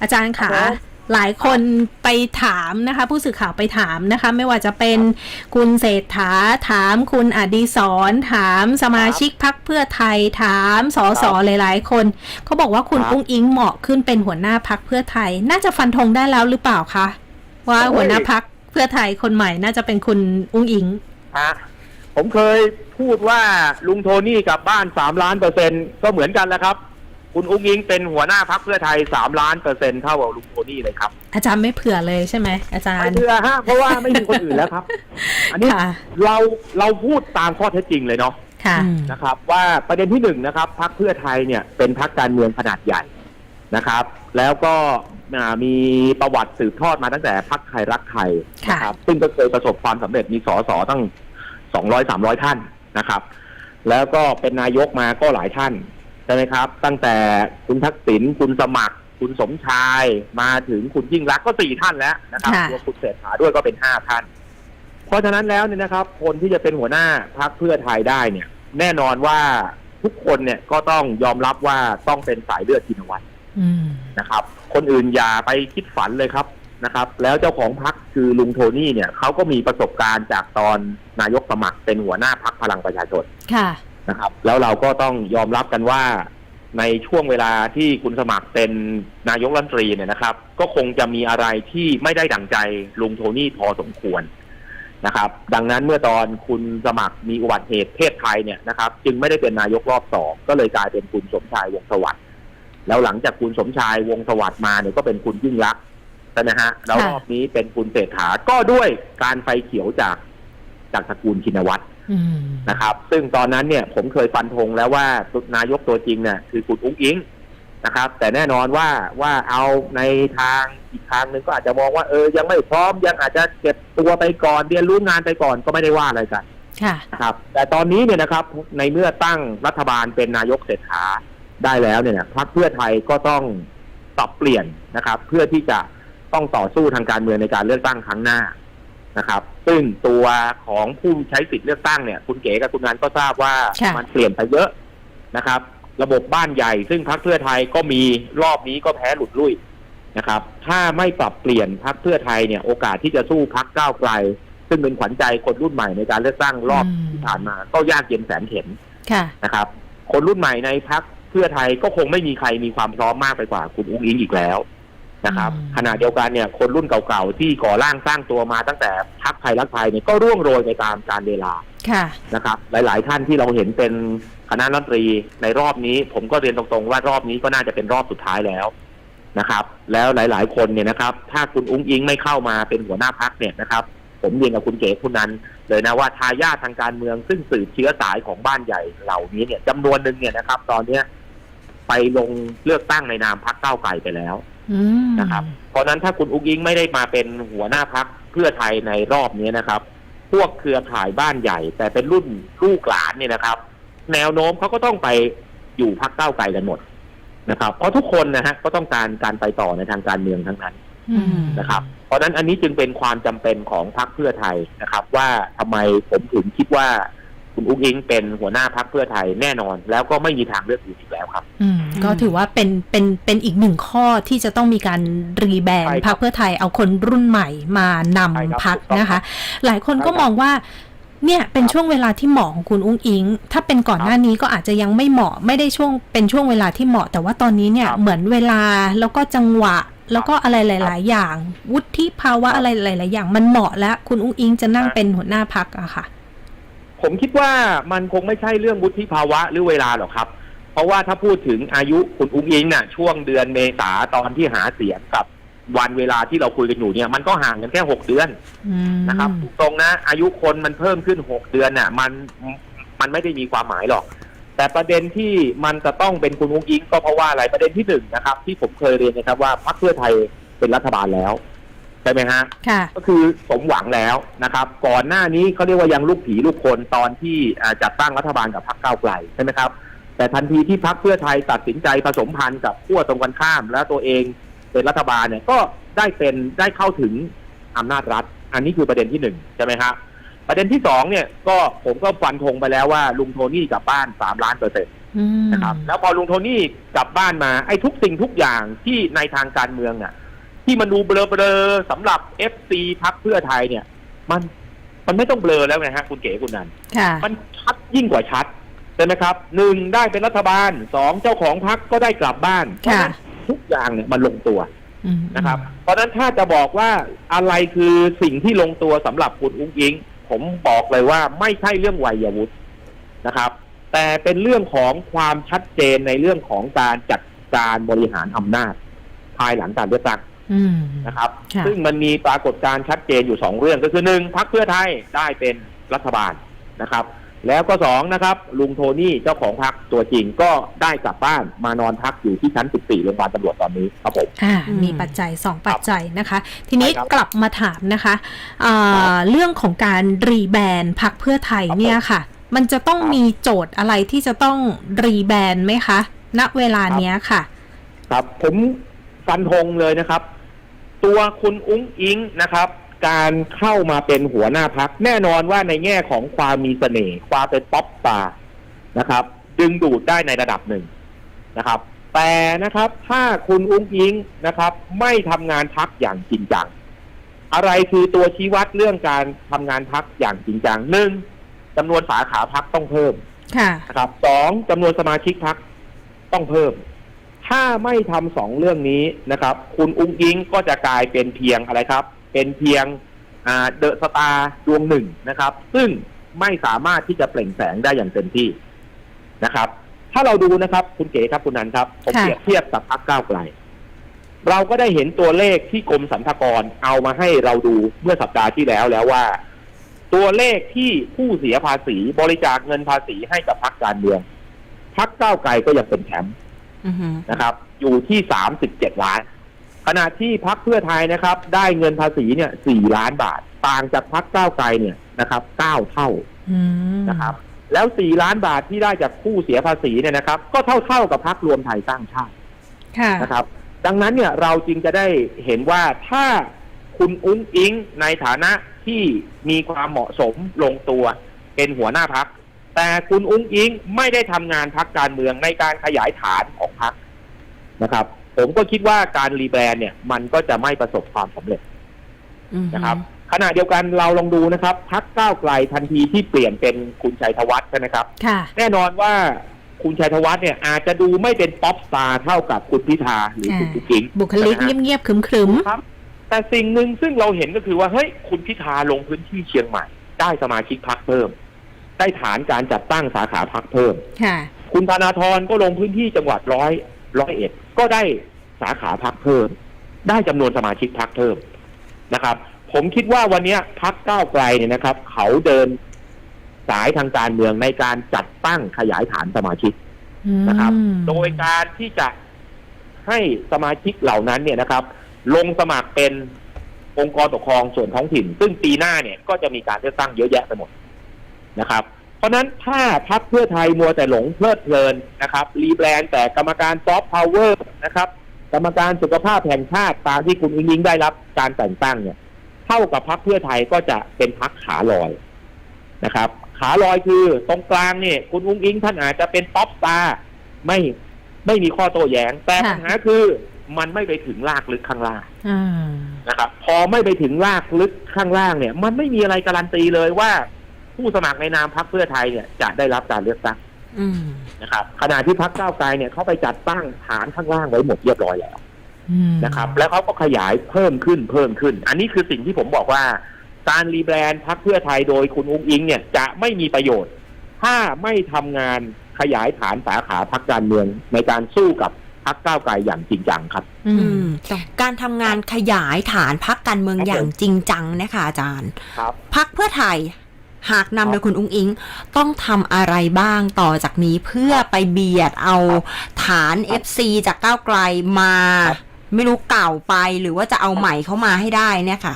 อาจารย์ครัขาบผมหลายคนไปถามนะคะ ผู้สื่อข่าวไปถามนะคะ ไม่ว่าจะเป็นคุณเศรษฐาถามคุณอดีศรถามสมาชิกพักเพื่อไทยถามสสหลายๆ คนเขาบอกว่าคุณครับอุ้งอิงเหมาะขึ้นเป็นหัวหน้าพักเพื่อไทย น่าจะฟันธงได้แล้วหรือเปล่าคะว่าโอ้ยหัวหน้าพักเพื่อไทยคนใหม่น่าจะเป็นคุณอุ้งอิงฮะผมเคยพูดว่าลุงโทนี่กลับบ้านสามล้านเปอร์เซ็นต์ก็เหมือนกันแหล้วครับ คุณอุ้งอิงเป็นหัวหน้าพักเพื่อไทยสามล้านเปอร์เซ็นต์เท่ากับลุงโทนี่เลยครับ อาจารย์ไม่เผื่อเลยใช่ไหมอาจารไม่ย์เชื่อฮะเพราะว่าไม่มีคนอื่นแล้วครับ อันนี้ค่ะเราเราพูดตามข้อเท็จจริงเลยเนาะค่ะนะครับ ว่าประเด็นที่หนึ่งนะครับพักเพื่อไทยเนี่ยเป็นพักการเมืองขนาดใหญ่นะครับ แล้วก็อ่ามีประวัติสืบทอดมาตั้งแต่พักไทยรักไทยค่ะนะครับ ซึ่งก็เคยประสบความสำเร็จมีสสตั้งสองร้อยสามร้อยท่านนะครับ แล้วก็เป็นนายกมาก็หลายท่าน ใช่ไหมครับ ตั้งแต่คุณทักษิณคุณสมัคร คุณสมชายมาถึงคุณยิ่งรักษณ์ก็สี่ท่านแล้วนะครับค่ะ รวมคุณเศรษฐาด้วยก็เป็นห้าท่าน เพราะฉะนั้นแล้วเนี่ยนะครับ คนที่จะเป็นหัวหน้าพักเพื่อไทยได้เนี่ย แน่นอนว่าทุกคนเนี่ยก็ต้องยอมรับว่าต้องเป็นสายเลือดชินวัตร อืม นะครับคนอื่นอย่าไปคิดฝันเลยครับนะครับ แล้วเจ้าของพักคือลุงโทนี่เนี่ยเขาก็มีประสบการณ์จากตอนนายกสมัครเป็นหัวหน้าพักพลังประชาชนค่ะ นะครับ แล้วเราก็ต้องยอมรับกันว่า ในช่วงเวลาที่คุณสมัครเป็นนายกรัฐมนตรีเนี่ยนะครับ ก็คงจะมีอะไรที่ไม่ได้ดั่งใจลุงโทนี่พอสมควรนะครับ ดังนั้นเมื่อตอนคุณสมัครมีอุบัติเหตุเพศภัยเนี่ยนะครับ จึงไม่ได้เป็นนายกรอบสองก็เลยกลายเป็นคุณสมชายวงศสวัสดิ์แล้วหลังจากคุณสมชายวงศสวัสดิ์มาเนี่ยก็เป็นคุณยิ่งรักใช่ไหมฮะแล้วรอบนี้เป็นคุณเศรษฐาก็ด้วยการไฟเขียวจากจากตระกูลชินวัตร นะครับ ซึ่งตอนนั้นเนี่ยผมเคยฟันธงแล้วว่านายกตัวจริงเนี่ยคือคุณอุ้งอิงนะครับ แต่แน่นอนว่าว่าเอาในทางอีกทางหนึ่งก็อาจจะมองว่าเออยังไม่พร้อมยังอาจจะเก็บตัวไปก่อนเรียนรู้งานไปก่อนก็ไม่ได้ว่าอะไรกันค่ะนะครับ แต่ตอนนี้เนี่ยนะครับในเมื่อตั้งรัฐบาลเป็นนายกเศรษฐาได้แล้วเนี่ยนะพรรคเพื่อไทยก็ต้องปรับเปลี่ยนนะครับ เพื่อที่จะต้องต่อสู้ทางการเมืองในการเลือกตั้งครั้งหน้า นะครับ ซึ่งตัวของผู้ใช้สิทธิ์เลือกตั้งเนี่ย คุณเก๋กับคุณนันก็ทราบว่าค่ะ มันเปลี่ยนไปเยอะนะครับ ระบบบ้านใหญ่ ซึ่งพรรคเพื่อไทยก็มีรอบนี้ก็แพ้หลุดลุ่ยนะครับ ถ้าไม่ปรับเปลี่ยนพรรคเพื่อไทยเนี่ย โอกาสที่จะสู้พรรคก้าวไกล ซึ่งเป็นขวัญใจคนรุ่นใหม่ในการเลือกตั้งรอบอืม ที่ผ่านมา ก็ยากเย็นแสนเข็ญ ค่ะ นะครับ คนรุ่นใหม่ในพรรคเพื่อไทยก็คงไม่มีใครมีความพร้อมมากไปกว่าคุณอุ้งอิงอีกแล้ว นะครับอืมขณะเดียวกันเนี่ยคนรุ่นเก่าๆที่ก่อร่างสร้างตัวมาตั้งแต่พรรคไทยรักไทยเนี่ยก็ร่วงโรยไปตามกาลเวลาค่ะนะครับ หลาย ๆ ท่านที่เราเห็นเป็นคณะรัฐมนตรีในรอบนี้ ผมก็เรียนตรงๆว่ารอบนี้ก็น่าจะเป็นรอบสุดท้ายแล้วนะครับ แล้วหลาย ๆ คนเนี่ยนะครับ ถ้าคุณอุ้งอิงไม่เข้ามาเป็นหัวหน้าพักเนี่ยนะครับ ผมเรียนกับคุณเก๋คุณนั้น เลยนะว่าทายาททางการเมืองซึ่งสืบเชื้อสายของบ้านใหญ่เหล่านี้เนี่ยจำนวนหนึ่งเนี่ยนะครับ ตอนเนี้ยไปลงเลือกตั้งในนามพักเก้าวไกลไปแล้วอืม นะครับ เพราะฉะนั้นถ้าคุณอุ้งอิงไม่ได้มาเป็นหัวหน้าพักเพื่อไทยในรอบนี้นะครับ พวกเครือข่ายบ้านใหญ่ แต่เป็นรุ่นลูกหลานเนี่ยนะครับ แนวโน้มเขาก็ต้องไปอยู่พักเก้าวไกลกันหมดนะครับ เพราะทุกคนนะฮะก็ต้องการการไปต่อในทางการเมืองทั้งนั้นอืมนะครับ เพราะฉะนั้นอันนี้จึงเป็นความจำเป็นของพรรคเพื่อไทยนะครับ ว่าทำไมผมถึงคิดว่า คุณอุ้งอิงเป็นหัวหน้าพรรคเพื่อไทยแน่นอน แล้วก็ไม่มีทางเลือกอื่นอีกแล้วครับ อืมก็ถือว่าเป็นเป็นเป็นอีกหนึ่งข้อที่จะต้องมีการรีแบรนใช่ด์ครับพรรคเพื่อไทยเอาคนรุ่นใหม่มานใช่ครับำพักถูกต้องนะคะ หลายคนก็ใช่ครับมองว่าเนี่ยเป็นครับช่วงเวลาที่เหมาะของคุณอุ้งอิง ถ้าเป็นก่อนครับหน้านี้ก็อาจจะยังไม่เหมาะไม่ได้ช่วงเป็นช่วงเวลาที่เหมาะ แต่ว่าตอนนี้เนี่ยครับเหมือนเวลาแล้วก็จังหวะ แล้วก็อะไรหครัลายบๆอย่าง วุฒิภาวะครับอะไรหลาย ๆ อย่าง มันเหมาะแล้ว คุณอุ้งอิงจะนั่งฮะเป็นหัวหน้าพักอะค่ะ ผมคิดว่ามันคงไม่ใช่เรื่องวุฒิภาวะหรือเวลาหรอกครับ เพราะว่าถ้าพูดถึงอายุคุณอุ้งอิงน่ะ ช่วงเดือนเมษาตอนที่หาเสียงกับวันเวลาที่เราคุยกันอยู่เนี่ย มันก็ห่างกันแค่หกเดือนอืมนะครับ ตรงๆนะอายุคนมันเพิ่มขึ้นหกเดือนน่ะ มันมันไม่ได้มีความหมายหรอก แต่ประเด็นที่มันจะต้องเป็นคุณอุ้งอิงก็เพราะว่าอะไรประเด็นที่หนึ่งนะครับ ที่ผมเคยเรียนนะครับว่าพรรคเพื่อไทยเป็นรัฐบาลแล้วใช่ไหมฮะค่ะ ก็คือสมหวังแล้วนะครับ ก่อนหน้านี้เขาเรียกว่ายังลูกผีลูกคนตอนที่อ่าจัดตั้งรัฐบาลกับพรรคก้าวไกลใช่ไหมครับ แต่ทันทีที่พรรคเพื่อไทยตัดสินใจผสมพันธ์กับขั้วตรงกันข้าม แล้วตัวเองเป็นรัฐบาลเนี่ยก็ได้เป็นได้เข้าถึงอำนาจรัฐ อันนี้คือประเด็นที่หนึ่งใช่ไหมครับประเด็นที่สองเนี่ยก็ผมก็ฟันธงไปแล้วว่าลุงโทนี่กลับบ้านสามล้านเปอร์เซ็นต์อืมนะครับแล้วพอลุงโทนี่กลับบ้านมาไอ้ทุกสิ่งทุกอย่างที่ในทางการเมืองเนี่ย ที่มันดูเบลอๆสำหรับเอฟซีพักเพื่อไทยเนี่ย มันมันไม่ต้องเบลอแล้วนะฮะคุณเก๋คุณนันค่ะ มันชัดยิ่งกว่าชัดใช่ไหมครับหนึ่งได้เป็นรัฐบาลสองเจ้าของพักก็ได้กลับบ้านเพราะฉะนั้นทุกอย่างเนี่ยมันลงตัวอืมนะครับ เพราะฉะนั้นถ้าจะบอกว่าอะไรคือสิ่งที่ลงตัวสำหรับคุณอุ้งอิง ผมบอกเลยว่าไม่ใช่เรื่องวัยวุฒินะครับ แต่เป็นเรื่องของความชัดเจนในเรื่องของการจัดการบริหารอำนาจ ภายหลังการเลือกตั้งอืม นะครับค่ะซึ่งมันมีปรากฏการณ์ชัดเจนอยู่สองเรื่องก็คือหนึ่งพักเพื่อไทยได้เป็นรัฐบาลนะครับ แล้วก็สองนะครับ ลุงโทนี่เจ้าของพักตัวจริงก็ได้กลับบ้านมานอนพักอยู่ที่ชั้น 14โรงพยาบาลตำรวจตอนนี้ครับผมอ่าอืมมีปัจจัยสองปัจจัยนะคะ ทีนี้ใช่ครับกลับมาถามนะคะอ่าครับเรื่องของการรีแบรนด์พักเพื่อไทยครับเนี่ยค่ะ มันจะต้องครับมีโจทย์อะไรที่จะต้องรีแบรนด์ไหมคะ ณเวลาเนี้ยค่ะ ครับผมฟันธงเลยนะครับ ตัวคุณอุ้งอิงนะครับ การเข้ามาเป็นหัวหน้าพัก แน่นอนว่าในแง่ของความมีเสน่ห์ความเป็นป๊อปสตาร์นะครับ ดึงดูดได้ในระดับหนึ่งนะครับ แต่นะครับถ้าคุณอุ้งอิงนะครับ ไม่ทำงานพักอย่างจริงจังอะไรคือตัวชี้วัดเรื่องการทำงานพักอย่างจริงจังหนึ่งจำนวนสาขาพักต้องเพิ่มค่ะนะครับสองจำนวนสมาชิกพักต้องเพิ่ม ถ้าไม่ทำสองเรื่องนี้นะครับ คุณอุ้งอิงก็จะกลายเป็นเพียงอะไรครับ เป็นเพียงเดอะสตาร์ดวงหนึ่งนะครับ ซึ่งไม่สามารถที่จะเปล่งแสงได้อย่างเต็มที่นะครับ ถ้าเราดูนะครับ คุณเก๋ครับคุณนันครับผมค่ะเปรียบเทียบกับพักก้าวไกล เราก็ได้เห็นตัวเลขที่กรมสรรพากรเอามาให้เราดูเมื่อสัปดาห์ที่แล้วแล้วว่า ตัวเลขที่ผู้เสียภาษีบริจาคเงินภาษีให้กับพรรคการเมืองพรรคก้าวไกลก็ยังเป็นแชมป์อือฮึ นะครับ อยู่ที่สามสิบเจ็ดล้าน ขณะที่พรรคเพื่อไทยนะครับ ได้เงินภาษีเนี่ยสี่ล้านบาท ต่างจากพรรคก้าวไกลเนี่ยนะครับเก้าเท่าอืมนะครับ แล้วสี่ล้านบาทที่ได้จากผู้เสียภาษีเนี่ยนะครับ ก็เท่าเท่าๆกับพรรครวมไทยสร้างชาติค่ะนะครับ ดังนั้นเนี่ยเราจึงจะได้เห็นว่าถ้าคุณอุ้งอิงในฐานะที่มีความเหมาะสมลงตัวเป็นหัวหน้าพัก แต่คุณอุ้งอิงไม่ได้ทำงานพักการเมืองในการขยายฐานของพักนะครับ ผมก็คิดว่าการรีแบรนด์เนี่ย มันก็จะไม่ประสบความสำเร็จอือฮึนะครับ ขณะเดียวกันเราลองดูนะครับ พักก้าวไกลทันทีที่เปลี่ยนเป็นคุณชัยธวัฒน์ใช่ไหมครับค่ะแน่นอนว่าคุณชัยธวัฒน์เนี่ยอาจจะดูไม่เป็นป๊อปสตาร์เท่ากับคุณพิธาหรือคุณอ่าปุ๊กอิงบุคลิกใช่ไหมฮะเงียบๆขรึมครับ แต่สิ่งหนึ่งซึ่งเราเห็นก็คือว่าเฮ้ยคุณพิธาลงพื้นที่เชียงใหม่ ได้สมาชิกพักเพิ่ม ได้ฐานการจัดตั้งสาขาพักเพิ่มๆค่ะ คุณธนาธรก็ลงพื้นที่จังหวัดร้อยร้อยเอ็ดก็ได้สาขาพักเพิ่ม ได้จำนวนสมาชิกพักเพิ่มนะครับ ผมคิดว่าวันเนี้ยพักก้าวไกลเนี่ยนะครับ เขาเดินสายทางการเมืองในการจัดตั้งขยายฐานสมาชิกนะครับอืมโดยการที่จะให้สมาชิกเหล่านั้นเนี่ยนะครับ ลงสมัครเป็นองค์กรปกครองส่วนท้องถิ่น ซึ่งปีหน้าเนี่ยก็จะมีการเลือกตั้งเยอะแยะไปหมด นะครับ เพราะฉะนั้นถ้าพักเพื่อไทยมัวแต่หลงเพลิดเพลินนะครับ รีแบรนด์แต่กรรมการซอฟต์พาวเวอร์นะครับ กรรมการสุขภาพแห่งชาติตามที่คุณอุ้งอิงได้รับการแต่งตั้งเนี่ยเท่ากับพักเพื่อไทยก็จะเป็นพักขาลอยนะครับ ขาลอยคือตรงกลางเนี่ยคุณอุ้งอิงท่านอาจจะเป็นป๊อปสตาร์ไม่ไม่มีข้อโต้แย้ง แต่ค่ะปัญหาคือมันไม่ไปถึงรากลึกข้างล่างอ่านะครับ พอไม่ไปถึงรากลึกข้างล่างเนี่ย มันไม่มีอะไรการันตีเลยว่า ผู้สมัครในนามพักเพื่อไทยเนี่ยจะได้รับการเลือกตั้งอืมนะครับขณะที่พักก้าวไกลเนี่ยเขาไปจัดตั้งฐานข้างล่างไว้หมดเรียบร้อยแล้วอืมนะครับ แล้วเขาก็ขยายเพิ่มขึ้นเพิ่มขึ้น อันนี้คือสิ่งที่ผมบอกว่า การรีแบรนด์พักเพื่อไทยโดยคุณอุ้งอิงเนี่ยจะไม่มีประโยชน์ ถ้าไม่ทำงานขยายฐานสาขาพักการเมืองในการสู้กับพักก้าวไกลอย่างจริงจังครับ อือืมมการทำงานขยายฐานพักการเมืองครับอย่างจริงจังนะคะอาจารย์ครับ พักเพื่อไทย หากนำครับโดยคุณอุ้งอิง ต้องทำอะไรบ้างต่อจากนี้เพื่อไปเบียดเอาฐาน FC จากก้าวไกลมา ครับ ไม่รู้เก่าไปหรือว่าจะเอาใหม่เข้ามาให้ได้เนี่ยค่ะ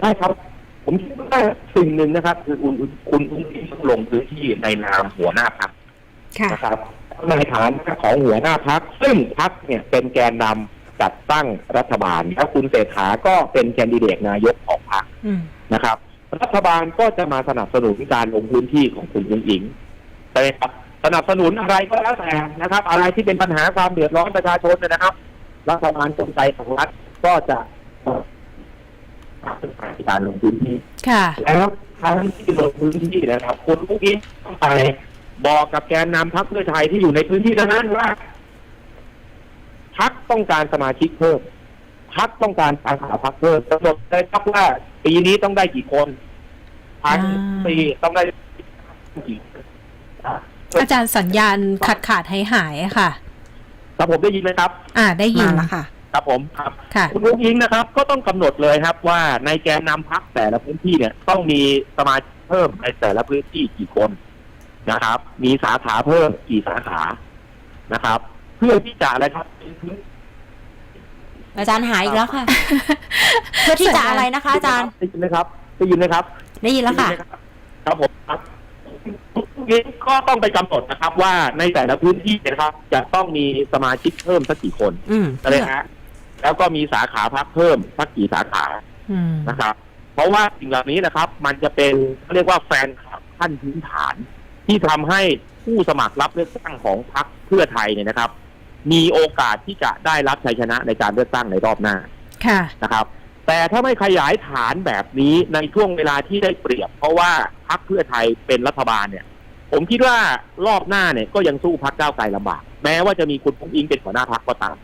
ได้ครับ ผมคิดว่าสิ่งหนึ่งนะครับ คือคุณคุณอุ้งอิงต้องลงพื้นที่ในนามหัวหน้าพักค่ะ นะครับในฐานะของหัวหน้าพัก ซึ่งพักเนี่ยเป็นแกนนำจัดตั้งรัฐบาลแล้วคุณเศรษฐาก็เป็นแคนดิเดตนายกของพักอืมนะครับ รัฐบาลก็จะมาสนับสนุนการลงพื้นที่ของคุณอุ้งอิงใช่ไหมครับสนับสนุนอะไรก็แล้วแต่นะครับ อะไรที่เป็นปัญหาความเดือดร้อนประชาชนเนยนะครับ รัฐบาลกลไกของรัฐก็จะการลงพื้นที่ค่ะแล้วทั้งที่ลงพื้นที่นะครับคุณลูกอิงต้องไปบอกกับแกนนำพรรคเพื่อไทยที่อยู่ในพื้นที่นั้นว่าพรรคต้องการสมาชิกเพิ่มพรรคต้องการสาขาพรรคเพิ่มกำหนดเลยครับว่า ปีนี้ต้องได้กี่คนภายในอ่า ปีต้องได้กี่อ่าอาจารย์สัญญาณขาดขาดหายหายๆอะค่ะ ครับผมได้ยินไหมครับ อ่าได้ยิมานแล้วค่ะ ครับผมครับ ค่ะ คุณลุงอิงนะครับ ก็ต้องกำหนดเลยครับว่าในแกนนำพักแต่ละพื้นที่เนี่ย ต้องมีสมาชิกเพิ่มในแต่ละพื้นที่กี่คนนะครับ มีสาขาเพิ่มกี่สาขานะครับ เพื่อที่จะอะไรครับเป็นพื้น อาจารย์หายอีกแล้วค่ะ เพื่อที่จะอะไรนะคะ อาจารย์ ได้ยินไหมครับ ได้ยินไหมครับ ได้ยินแล้วค่ะได้ยินไหมรับครับผมครับนี้ก็ต้องไปกำหนดนะครับ ว่าในแต่ละพื้นที่นะครับ จะต้องมีสมาชิกเพิ่มสักกี่คนอืมอะไรฮะแล้วก็มีสาขาพักเพิ่มสักกี่สาขาอืมนะครับ เพราะว่าสิ่งเหล่านี้นะครับ มันจะเป็นเขาเรียกว่าแฟนคลับขั้นพื้นฐาน ที่ทำให้ผู้สมัครรับเลือกตั้งของพรรคเพื่อไทยเนี่ยนะครับ มีโอกาสที่จะได้รับชัยชนะในการเลือกตั้งในรอบหน้าค่ะนะครับ แต่ถ้าไม่ขยายฐานแบบนี้ในช่วงเวลาที่ได้เปรียบ เพราะว่าพรรคเพื่อไทยเป็นรัฐบาลเนี่ย ผมคิดว่ารอบหน้าเนี่ยก็ยังสู้พรรคก้าวไกลลำบาก แม้ว่าจะมีคุณพุ้งอิงเป็นหัวหน้าพรรคก็ตาม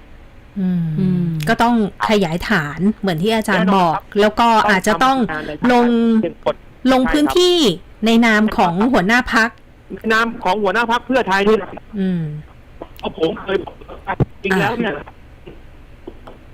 อืมอืมก็ต้องขยายฐานเหมือนที่อาจารย์แน่นบอนอกครับแล้วก็อาจจะต้องทำงานในลงเป็นกฎลงพื้นที่ในนามของหัวหน้าพักในนามของหัวหน้าพรรคเพื่อไทยนี่นะครับอืมเพราะผมเคยบอกว่า จริงแล้วเนี่ย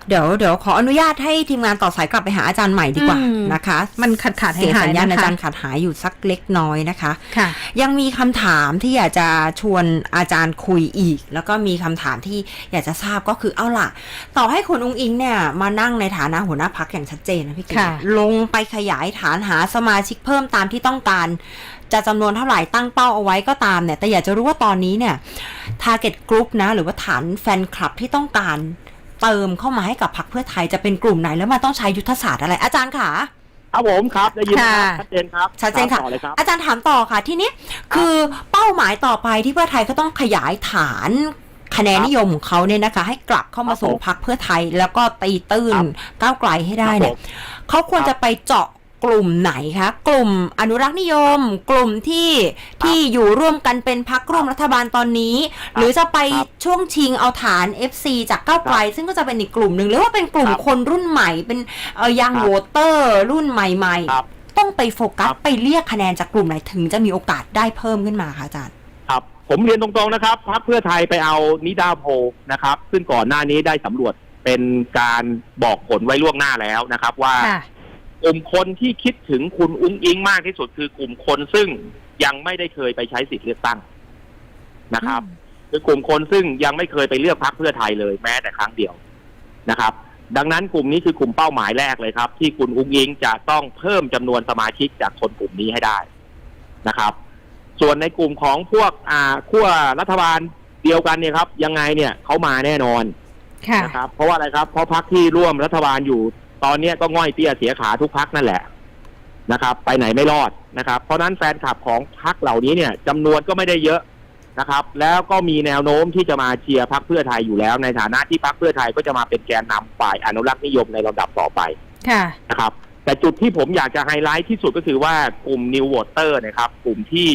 เดี๋ยวเดี๋ยวขออนุญาตให้ทีมงานต่อสายกลับไปหาอาจารย์ใหม่ดีกว่าอืมนะคะ มันขาดขาดหาเสียยงหาสัยญญาณนะอาคะ จารย์ขาดหายอยู่สักเล็กน้อยนะคะ ค่ะ ยังมีคำถามที่อยากจะชวนอาจารย์คุยอีก แล้วก็มีคำถามที่อยากจะทราบก็คือเอาล่ะ ต่อให้คุณอุ้งอิงเนี่ย มานั่งในฐานะหัวหน้าพักอย่างชัดเจนนะพี่เก๋ค่ะ ลงไปขยายฐานหาสมาชิกเพิ่มตามที่ต้องการ จะจำนวนเท่าไหร่ตั้งเป้าเอาไว้ก็ตามเนี่ย แต่อยากจะรู้ว่าตอนนี้เนี่ย target group นะ หรือว่าฐานแฟนคลับที่ต้องการเติมเข้ามาให้กับพรรคเพื่อไทยจะเป็นกลุ่มไหนแล้วมันต้องใช้ยุทธศาสตร์อะไร อาจารย์ค่ะครับผมครับได้ยินไหมครับค่ะชัดเจนครับชัดเจนค่ะต่อเลยครับอาจารย์ถามต่อค่ะ ทีนี้คือเป้าหมายต่อไปที่เพื่อไทยก็ต้องขยายฐานคะแนนนิยมของเขาเนี่ยนะคะ ให้กลับเข้ามาสู่พักเพื่อไทย แล้วก็ตีตื้นครับก้าวไกลให้ได้ครับเนี่ยผมเขาควรจะไปเจาะ กลุ่มไหนคะ กลุ่มอนุรักษ์นิยม กลุ่มที่ที่อยู่ร่วมกันเป็นพักร่วมรัฐบาลตอนนี้ หรือจะไปครับช่วงชิงเอาฐาน FC จากก้าวไกล ซึ่งก็จะเป็นอีกกลุ่มหนึ่งหรือว่าเป็นกลุ่มครับคนรุ่นใหม่เป็นเออยังครับโวเตอร์รุ่นใหม่ครับๆต้องไปโฟกัสครับไปเรียกคะแนนจากกลุ่มไหนถึงจะมีโอกาสได้เพิ่มขึ้นมาคะอาจารย์ครับผมเรียนตรงๆนะครับพรรคเพื่อไทยไปเอานิดาโพลนะครับ ซึ่งก่อนหน้านี้ได้สำรวจเป็นการบอกผลไว้ล่วงหน้าแล้วนะครับว่าค่ะ กลุ่มคนที่คิดถึงคุณอุ้งอิงมากที่สุดคือกลุ่มคนซึ่งยังไม่ได้เคยไปใช้สิทธิ์เลือกตั้งนะครับ คือกลุ่มคนซึ่งยังไม่เคยไปเลือกพรรคเพื่อไทยเลยแม้แต่ครั้งเดียวนะครับ ดังนั้นกลุ่มนี้คือกลุ่มเป้าหมายแรกเลยครับ ที่คุณอุ้งอิงจะต้องเพิ่มจำนวนสมาชิกจากคนกลุ่มนี้ให้ได้นะครับ ส่วนในกลุ่มของพวกอ่าขั้วรัฐบาลเดียวกันเนี่ยครับ ยังไงเนี่ยเขามาแน่นอนค่ะนะครับ เพราะว่าอะไรครับ เพราะพรรคที่ร่วมรัฐบาลอยู่ ตอนเนี้ยก็ง่อยเตี้ยเสียขาทุกพรรคนั่นแหละนะครับ ไปไหนไม่รอดนะครับ เพราะฉะนั้นแฟนคลับของพรรคเหล่านี้เนี่ยจำนวนก็ไม่ได้เยอะนะครับ แล้วก็มีแนวโน้มที่จะมาเชียร์พรรคเพื่อไทยอยู่แล้ว ในฐานะที่พรรคเพื่อไทยก็จะมาเป็นแกนนำฝ่ายอนุรักษ์นิยมในลำดับต่อไปค่ะนะครับ แต่จุดที่ผมอยากจะไฮไลท์ที่สุดก็คือว่ากลุ่มนิวโวเตอร์นะครับ กลุ่มที่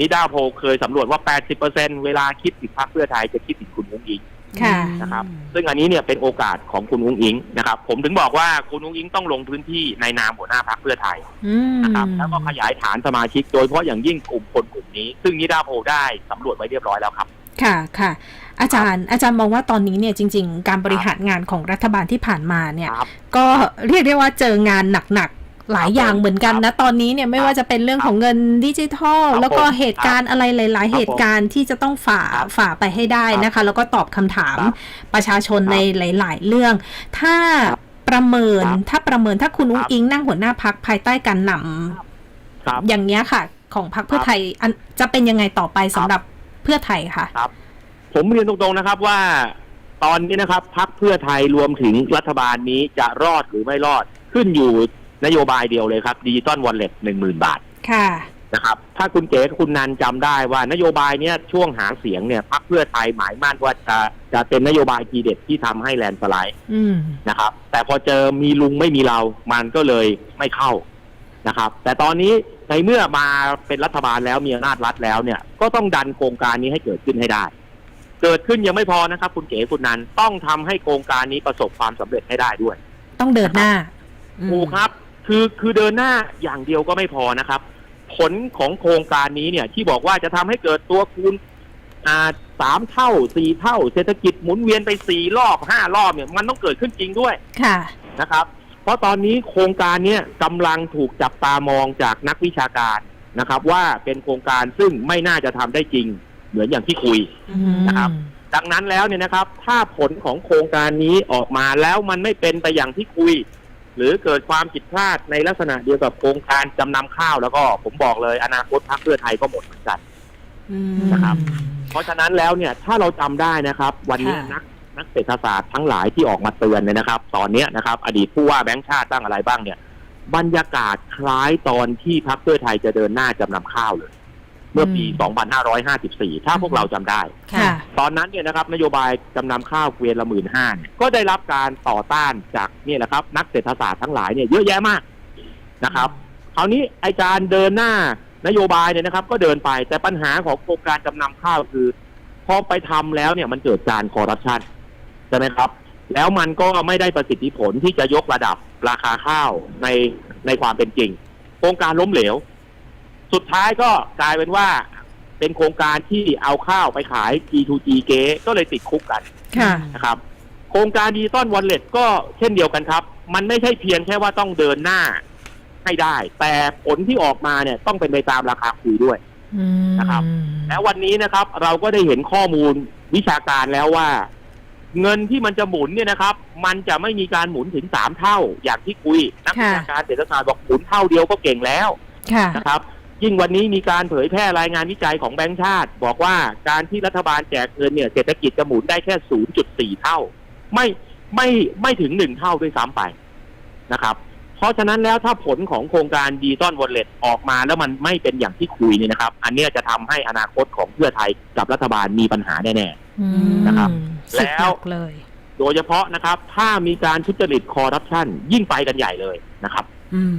นิดาโพลเคยสำรวจว่า 80%เวลาคิดถึงพรรคเพื่อไทยจะคิดถึงคุณอุ้งอิง ค่ะนะครับซึ่งอันนี้เนี่ยเป็นโอกาสของคุณอุ้งอิงนะครับ ผมถึงบอกว่าคุณอุ้งอิงต้องลงพื้นที่ในนามหัวหน้าพรรคเพื่อไทยอืมนะครับแล้วก็ขยายฐานสมาชิกโดยเฉพาะอย่างยิ่งกลุ่มคนกลุ่มนี้ ซึ่งนิดาโพลได้สำรวจไว้เรียบร้อยแล้วครับ ค่ะค่ะ อาจารย์อาจารย์มองว่าตอนนี้เนี่ยจริง ๆ การบริหารงานของรัฐบาลที่ผ่านมาเนี่ยครับก็เรียกได้ว่าเจองานหนักๆ หลายอย่างเหมือนกันนะ ตอนนี้เนี่ยไม่ว่าจะเป็นเรื่องของเงินดิจิทัลครับแล้วก็ผมเหตุการณ์อะไรหลาย ๆ เหตุการณ์ที่จะต้องฝ่าครับฝ่าไปให้ได้นะคะ แล้วก็ตอบคำถามครับประชาชนครับในหลาย ๆ เรื่อง ถ้าครับประเมินครับถ้าประเมินถ้าคุณอุ้งครับอิงนั่งหัวหน้าพักภายใต้การนครับำอย่างเงี้ยค่ะ ของพักเพื่อครับไทยอันจะเป็นยังไงต่อไปสำหรับเพื่อไทยค่ะผมเรียนตรงๆนะครับว่าตอนนี้นะครับพรรคเพื่อไทยรวมถึงรัฐบาลนี้จะรอดหรือไม่รอดขึ้นอยู่ นโยบายเดียวเลยครับดิจิตอลวอลเล็ตหนึ่งหมื่นบาทค่ะนะครับ ถ้าคุณเก๋กับคุณนันจำได้ว่านโยบายเนี้ยช่วงหาเสียงเนี่ยพรรคเพื่อไทยหมายมั่นว่าจะจะเป็นนโยบายทีเด็ดที่ทำให้แลนด์สไลด์อืมนะครับ แต่พอเจอมีลุงไม่มีเรา มันก็เลยไม่เข้านะครับ แต่ตอนนี้ในเมื่อมาเป็นรัฐบาลแล้วมีอำนาจรัฐแล้วเนี่ย ก็ต้องดันโครงการนี้ให้เกิดขึ้นให้ได้ เกิดขึ้นยังไม่พอนะครับ คุณเก๋คุณนันต้องทำให้โครงการนี้ประสบความสำเร็จให้ได้ด้วย ต้องเดินหน้าถูกครับ คือคือเดินหน้าอย่างเดียวก็ไม่พอนะครับ ผลของโครงการนี้เนี่ย ที่บอกว่าจะทำให้เกิดตัวคูณอ่าสามเท่าสี่เท่า เศรษฐกิจหมุนเวียนไปสี่รอบห้ารอบเนี่ย มันต้องเกิดขึ้นจริงด้วยค่ะนะครับ เพราะตอนนี้โครงการเนี้ยกำลังถูกจับตามองจากนักวิชาการนะครับ ว่าเป็นโครงการซึ่งไม่น่าจะทำได้จริง เหมือนอย่างที่คุยอืมนะครับ ดังนั้นแล้วเนี่ยนะครับ ถ้าผลของโครงการนี้ออกมาแล้วมันไม่เป็นไปอย่างที่คุย หรือเกิดความผิดพลาดในลักษณะเดียวกับโครงการจำนำข้าวแล้วก็ผมบอกเลยอนาคตพรรคเพื่อไทยก็หมดเหมือนกันอืมนะครับ เพราะฉะนั้นแล้วเนี่ยถ้าเราจำได้นะครับ วันนี้ค่ะนักนักเศรษฐศาสตร์ทั้งหลายที่ออกมาเตือนเนี่ยนะครับ ตอนเนี้ยนะครับ อดีตผู้ว่าแบงค์ชาติตั้งอะไรบ้างเนี่ย บรรยากาศคล้ายตอนที่พรรคเพื่อไทยจะเดินหน้าจำนำข้าวเลย เมื่อปี 2554 ถ้าพวกเราจำได้ค่ะตอนนั้นเนี่ยนะครับนโยบายจำนำข้าวเกวียนละหมื่นห้าเนี่ยก็ได้รับการต่อต้านจากเนี่ยแหละครับ นักเศรษฐศาสตร์ทั้งหลายเนี่ยเยอะแยะมากนะครับ คราวนี้ไอการเดินหน้านโยบายเนี่ยนะครับ ก็เดินไปแต่ปัญหาของโครงการจำนำข้าวคือพอไปทำแล้วเนี่ยมันเกิดการคอร์รัปชันใช่ไหมครับ แล้วมันก็ไม่ได้ประสิทธิผลที่จะยกระดับราคาข้าวในในความเป็นจริง โครงการล้มเหลว สุดท้ายก็กลายเป็นว่า เป็นโครงการที่เอาข้าวไปขาย G2G เก๊ก็เลยติดคุกกันค่ะ นะครับ โครงการดิจิตอลวอลเล็ตก็เช่นเดียวกันครับ มันไม่ใช่เพียงแค่ว่าต้องเดินหน้าให้ได้ แต่ผลที่ออกมาเนี่ยต้องเป็นไปตามราคาคุยด้วย อืมนะครับ แล้ววันนี้นะครับ เราก็ได้เห็นข้อมูลวิชาการแล้วว่า เงินที่มันจะหมุนเนี่ยนะครับ มันจะไม่มีการหมุนถึงสามเท่า อย่างที่คุยนักวิชาการเศรษฐศาสตร์บอกหมุนเท่าเดียวก็เก่งแล้วค่ะ นะครับ ยิ่งวันนี้มีการเผยแพร่รายงานวิจัยของแบงก์ชาติ บอกว่าการที่รัฐบาลแจกเงินเนี่ยเศรษฐกิจจะหมุนได้แค่ 0.4 เท่า ไม่ไม่ไม่ถึงหนึ่งเท่าด้วยซ้ำไปนะครับ เพราะฉะนั้นแล้วถ้าผลของโครงการดีตอนวอลเล็ตออกมาแล้วมันไม่เป็นอย่างที่คุยเนี่ยนะครับ อันเนี้ยจะทำให้อนาคตของเพื่อไทยกับรัฐบาลมีปัญหาแน่อืมนะครับสุดแล้วหนักเลยๆโดยเฉพาะนะครับ ถ้ามีการทุจริตคอร์รัปชันยิ่งไปกันใหญ่เลยนะครับ อืม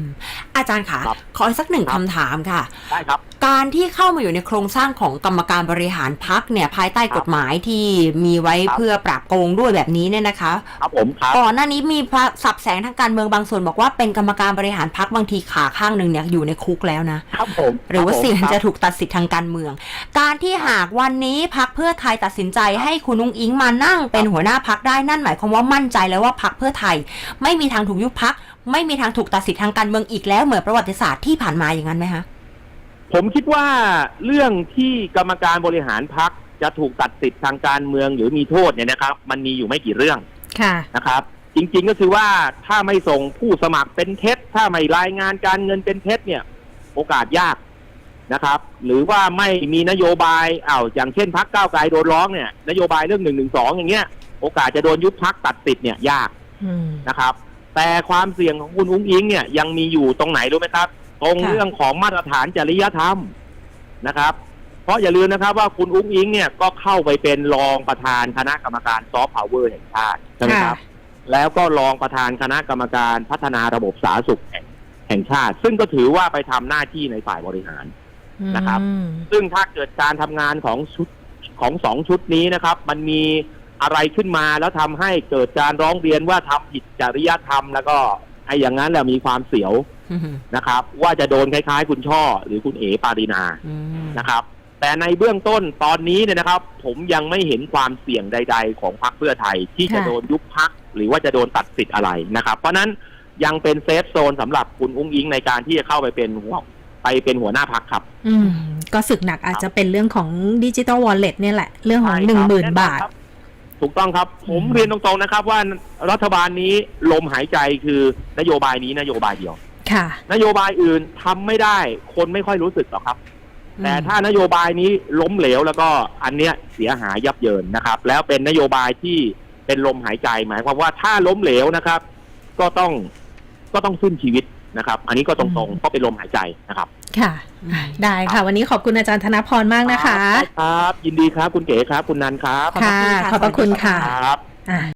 อาจารย์ค่ะ ครับขออีกสักหนึ่งครับ คำถามค่ะ ได้ครับ การที่เข้ามาอยู่ในโครงสร้างของกรรมการบริหารพักเนี่ยภายใต้ครับกฎหมายที่มีไว้ครับ เพื่อปราบโกงด้วยแบบนี้เนี่ยนะคะ ครับผมครับ ก่อนหน้านี้มีพระสับแสงทางการเมืองบางส่วนบอกว่าเป็นกรรมการบริหารพักบางทีขาข้างหนึ่งเนี่ยอยู่ในคุกแล้วนะ ครับผมหรือว่าคบผมเสี่ยงครับจะถูกตัดสิทธิ์ทางการเมือง การที่หากวันนี้พักเพื่อไทยตัดสินใจให้คุณนุ้งอิงมานั่งเป็นหัวหน้าพักได้นั่นหมายความว่ามั่นใจแล้วว่าพักเพื่อไทย ไม่มีทางถูกยุบพัก ไม่มีทางถูกตัดสิทธิ์ทางการเมืองอีกแล้วเหมือนประวัติศาสตร์ที่ผ่านมาอย่างนั้นไหมคะผมคิดว่าเรื่องที่กรรมการบริหารพักจะถูกตัดสิทธิ์ทางการเมืองหรือมีโทษเนี่ยนะครับ มันมีอยู่ไม่กี่เรื่องค่ะนะครับ จริง ๆก็คือว่าถ้าไม่ส่งผู้สมัครเป็นเท็จ ถ้าไม่รายงานการเงินเป็นเท็จเนี่ย โอกาสยากนะครับ หรือว่าไม่มีนโยบายอ้าวอย่างเช่นพักก้าวไกลโดนร้องเนี่ยนโยบายเรื่องหนึ่งหนึ่งสองอย่างเงี้ย โอกาสจะโดนยุบพักตัดสิทธิ์เนี่ยยากอืมนะครับ แต่ความเสี่ยงของคุณอุ้งอิงเนี่ยยังมีอยู่ตรงไหนรู้ไหมครับ ตรงค่ะเรื่องของมาตรฐานจริยธรรมนะครับ เพราะอย่าลืมนะครับว่าคุณอุ้งอิงเนี่ยก็เข้าไปเป็นรองประธานคณะกรรมการซอฟต์พาวเวอร์แห่งชาติใช่ไหมครับ แล้วก็รองประธานคณะกรรมการพัฒนาระบบสาธารณสุขแห่งแห่งชาติ ซึ่งก็ถือว่าไปทำหน้าที่ในฝ่ายบริหารนะครับอืมซึ่งถ้าเกิดการทำงานของชุดของสองชุดนี้นะครับ มันมี อะไรขึ้นมาแล้วทำให้เกิดการร้องเรียนว่าทำผิดจริยธรรมแล้วก็ไอ้อย่างนั้นแหละมีความเสียวอืมนะครับ ว่าจะโดนคล้ายๆ คุณช่อ หรือคุณเอ๋ปารินาอืมนะครับ แต่ในเบื้องต้นตอนนี้เนี่ยนะครับ ผมยังไม่เห็นความเสี่ยงใด ๆ ของพรรคเพื่อไทยที่จะค่ะโดนยุบพักหรือว่าจะโดนตัดสิทธิ์อะไรนะครับ เพราะฉะนั้นยังเป็นเซฟโซนสำหรับคุณอุ้งอิงในการที่จะเข้าไปเป็นหัวไปเป็นหัวหน้าพักครับ อืม ก็ศึกหนักอาจจะเป็นเรื่องของดิจิ t a ลวอลเล็ตเนี่ยแหละ เรื่องของใช่หนึ่งครับหมื่นแอบาทครับ ถูกต้องครับผมอืมเรียนตรงๆนะครับ ว่ารัฐบาลนี้ลมหายใจคือนโยบายนี้นโยบายเดียว ค่ะ นโยบายอื่นทำไม่ได้ คนไม่ค่อยรู้สึกหรอกครับ แต่ถ้านโยบายนี้ล้มเหลวแล้วก็อันเนี้ยเสียหายยับเยินนะครับ แล้วเป็นนโยบายที่เป็นลมหายใจหมายความว่าถ้าล้มเหลวนะครับ ก็ต้องก็ต้องสิ้นชีวิต นะครับ อันนี้ก็ตรงอืมๆเพราะเป็นลมหายใจนะครับค่ะอะ ได้ค่ะ วันนี้ขอบคุณอาจารย์ธนพรมากนะคะ ครับ ยินดีครับคุณเก๋ครับ คุณนันครับขอบพระค่ะคุณค่ะ ขอบพระคุณค่ะครับอะ